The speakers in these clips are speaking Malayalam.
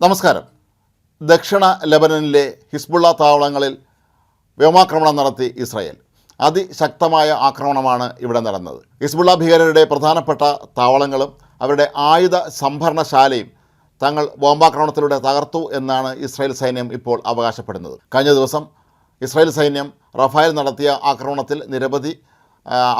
നമസ്കാരം. ദക്ഷിണ ലെബനനിലെ ഹിസ്ബുള്ള താവളങ്ങളിൽ വ്യോമാക്രമണം നടത്തി ഇസ്രായേൽ. അതിശക്തമായ ആക്രമണമാണ് ഇവിടെ നടന്നത്. ഹിസ്ബുള്ള ഭീകരരുടെ പ്രധാനപ്പെട്ട താവളങ്ങളും അവരുടെ ആയുധ സംഭരണശാലയും തങ്ങൾ ബോംബാക്രമണത്തിലൂടെ തകർത്തു എന്നാണ് ഇസ്രായേൽ സൈന്യം ഇപ്പോൾ അവകാശപ്പെടുന്നത്. കഴിഞ്ഞ ദിവസം ഇസ്രായേൽ സൈന്യം റഫായൽ നടത്തിയ ആക്രമണത്തിൽ നിരവധി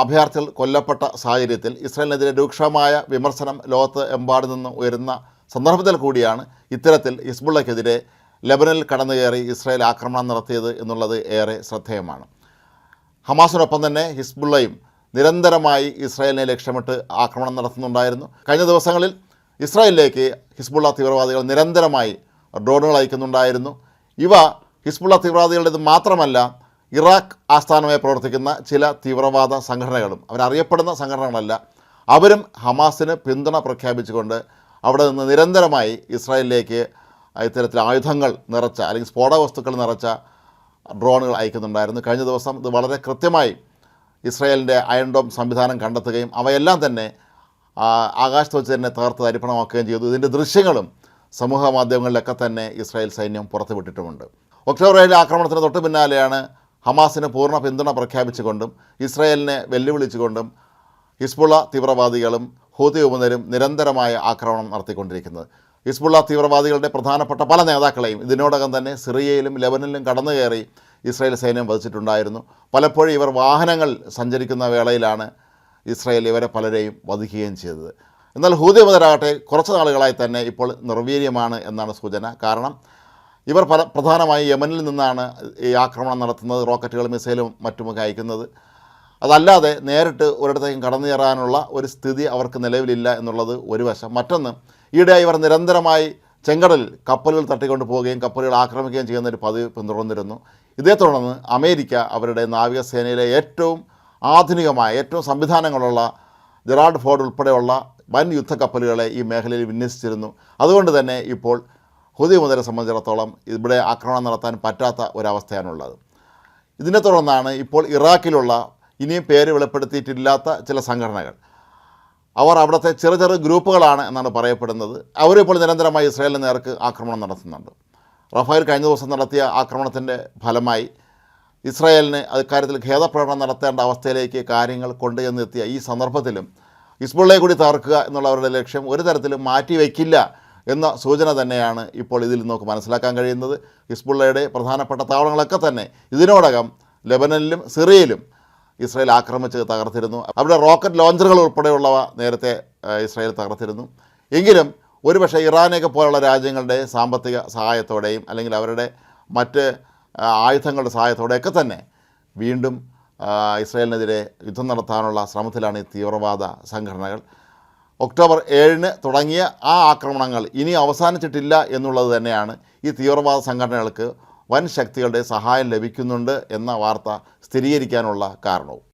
അഭയാർത്ഥികൾ കൊല്ലപ്പെട്ട സാഹചര്യത്തിൽ ഇസ്രായേലിനെതിരെ രൂക്ഷമായ വിമർശനം ലോകത്ത് എമ്പാടു നിന്ന് ഉയരുന്ന സന്ദർഭത്തിൽ കൂടിയാണ് ഇത്തരത്തിൽ ഹിസ്ബുള്ളയ്ക്കെതിരെ ലബനനിൽ കടന്നു കയറി ഇസ്രായേൽ ആക്രമണം നടത്തിയത് എന്നുള്ളത് ഏറെ ശ്രദ്ധേയമാണ്. ഹമാസിനൊപ്പം തന്നെ ഹിസ്ബുള്ളയും നിരന്തരമായി ഇസ്രായേലിനെ ലക്ഷ്യമിട്ട് ആക്രമണം നടത്തുന്നുണ്ടായിരുന്നു. കഴിഞ്ഞ ദിവസങ്ങളിൽ ഇസ്രായേലിലേക്ക് ഹിസ്ബുള്ള തീവ്രവാദികൾ നിരന്തരമായി ഡ്രോണുകൾ അയക്കുന്നുണ്ടായിരുന്നു. ഇവ ഹിസ്ബുള്ള തീവ്രവാദികളുടേത് മാത്രമല്ല ഇറാഖ് ആസ്ഥാനമായി പ്രവർത്തിക്കുന്ന ചില തീവ്രവാദ സംഘടനകളും അവരറിയപ്പെടുന്ന സംഘടനകളല്ല അവരും ഹമാസിന് പിന്തുണ പ്രഖ്യാപിച്ചുകൊണ്ട് അവിടെ നിന്ന് നിരന്തരമായി ഇസ്രായേലിലേക്ക് ഇത്തരത്തിൽ ആയുധങ്ങൾ നിറച്ച അല്ലെങ്കിൽ സ്ഫോടക വസ്തുക്കൾ നിറച്ച ഡ്രോണുകൾ അയക്കുന്നുണ്ടായിരുന്നു. കഴിഞ്ഞ ദിവസം ഇത് വളരെ കൃത്യമായി ഇസ്രായേലിന്റെ അയൺ ഡോം സംവിധാനം കണ്ടെത്തുകയും അവയെല്ലാം തന്നെ ആകാശത്ത് വെച്ച് തന്നെ തകർത്ത് തരിപ്പണമാക്കുകയും ചെയ്തു. ഇതിന്റെ ദൃശ്യങ്ങളും സമൂഹ മാധ്യമങ്ങളിലൊക്കെ തന്നെ ഇസ്രായേൽ സൈന്യം പുറത്തുവിട്ടിട്ടുമുണ്ട്. ഒക്ടോബർ ഏഴിലെ ആക്രമണത്തിന് തൊട്ട് പിന്നാലെയാണ് ഹമാസിന് പൂർണ പിന്തുണ പ്രഖ്യാപിച്ചുകൊണ്ടും ഇസ്രായേലിനെ വെല്ലുവിളിച്ചുകൊണ്ടും ഹിസ്ബുള്ള തീവ്രവാദികളും ഹൂതി ഉപനരും നിരന്തരമായ ആക്രമണം നടത്തിക്കൊണ്ടിരിക്കുന്നത്. ഹിസ്ബുള്ള തീവ്രവാദികളുടെ പ്രധാനപ്പെട്ട പല നേതാക്കളെയും ഇതിനോടകം തന്നെ സിറിയയിലും ലെബനിലും കടന്നു കയറി ഇസ്രായേൽ സൈന്യം വധിച്ചിട്ടുണ്ടായിരുന്നു. പലപ്പോഴും ഇവർ വാഹനങ്ങൾ സഞ്ചരിക്കുന്ന വേളയിലാണ് ഇസ്രായേൽ ഇവരെ പലരെയും വധിക്കുകയും ചെയ്തത്. എന്നാൽ ഹൂതി ഉപനരാകട്ടെ കുറച്ച് നാളുകളായി തന്നെ ഇപ്പോൾ നിർവീര്യമാണ് എന്നാണ് സൂചന. കാരണം ഇവർ പല പ്രധാനമായി യമനിൽ നിന്നാണ് ഈ ആക്രമണം നടത്തുന്നത് റോക്കറ്റുകളും മിസൈലും മറ്റുമൊക്കെ അയക്കുന്നത്. അതല്ലാതെ നേരിട്ട് ഒരിടത്തേക്കും കടന്നു കയറാനുള്ള ഒരു സ്ഥിതി അവർക്ക് നിലവിലില്ല എന്നുള്ളത് ഒരു വശം. മറ്റൊന്ന് ഈയിടെയായി ഇവർ നിരന്തരമായി ചെങ്കടലിൽ കപ്പലുകൾ തട്ടിക്കൊണ്ട് പോവുകയും കപ്പലുകൾ ആക്രമിക്കുകയും ചെയ്യുന്ന ഒരു പതിവ് പിന്തുടർന്നിരുന്നു. ഇതേ തുടർന്ന് അമേരിക്ക അവരുടെ നാവികസേനയിലെ ഏറ്റവും ആധുനികമായ ഏറ്റവും സംവിധാനങ്ങളുള്ള ജെറാൾഡ് ഫോർഡ് ഉൾപ്പെടെയുള്ള വൻ യുദ്ധക്കപ്പലുകളെ ഈ മേഖലയിൽ വിന്യസിച്ചിരുന്നു. അതുകൊണ്ട് തന്നെ ഇപ്പോൾ ഹുദി മുതലെ സംബന്ധിച്ചിടത്തോളം ഇവിടെ ആക്രമണം നടത്താൻ പറ്റാത്ത ഒരവസ്ഥയാണുള്ളത്. ഇതിനെ തുടർന്നാണ് ഇപ്പോൾ ഇറാഖിലുള്ള ഇനിയും പേര് വെളിപ്പെടുത്തിയിട്ടില്ലാത്ത ചില സംഘടനകൾ. അവർ അവിടുത്തെ ചെറു ചെറു ഗ്രൂപ്പുകളാണ് എന്നാണ് പറയപ്പെടുന്നത്. അവരിപ്പോൾ നിരന്തരമായി ഇസ്രായേലിന് നേർക്ക് ആക്രമണം നടത്തുന്നുണ്ട്. റഫായിൽ കഴിഞ്ഞ ദിവസം നടത്തിയ ആക്രമണത്തിന്റെ ഫലമായി ഇസ്രായേലിന് അക്കാര്യത്തിൽ ഖേദപ്രകടനം നടത്തേണ്ട അവസ്ഥയിലേക്ക് കാര്യങ്ങൾ കൊണ്ടുചെന്നെത്തിയ ഈ സന്ദർഭത്തിലും ഹിസ്ബുള്ളയെ കൂടി തകർക്കുക എന്നുള്ളവരുടെ ലക്ഷ്യം ഒരു തരത്തിലും മാറ്റിവെക്കില്ല എന്ന സൂചന തന്നെയാണ് ഇപ്പോൾ ഇതിൽ നമുക്ക് മനസ്സിലാക്കാൻ കഴിയുന്നത്. ഹിസ്ബുള്ളയുടെ പ്രധാനപ്പെട്ട താവളങ്ങളൊക്കെ തന്നെ ഇതിനോടകം ലെബനനിലും സിറിയയിലും ഇസ്രായേൽ ആക്രമിച്ച് തകർത്തിരുന്നു. അവിടെ റോക്കറ്റ് ലോഞ്ചറുകൾ ഉൾപ്പെടെയുള്ളവ നേരത്തെ ഇസ്രായേൽ തകർത്തിരുന്നു. എങ്കിലും ഒരുപക്ഷെ ഇറാനെയൊക്കെ പോലുള്ള രാജ്യങ്ങളുടെ സാമ്പത്തിക സഹായത്തോടെയും അല്ലെങ്കിൽ അവരുടെ മറ്റ് ആയുധങ്ങളുടെ സഹായത്തോടെയൊക്കെ തന്നെ വീണ്ടും ഇസ്രായേലിനെതിരെ യുദ്ധം നടത്താനുള്ള ശ്രമത്തിലാണ് ഈ തീവ്രവാദ സംഘടനകൾ. ഒക്ടോബർ ഏഴിന് തുടങ്ങിയ ആ ആക്രമണങ്ങൾ ഇനി അവസാനിച്ചിട്ടില്ല എന്നുള്ളത് തന്നെയാണ് ഈ തീവ്രവാദ സംഘടനകൾക്ക് വൻ ശക്തികളുടെ സഹായം ലഭിക്കുന്നുണ്ട് എന്ന വാർത്ത സ്ഥിരീകരിക്കാനുള്ള കാരണവും.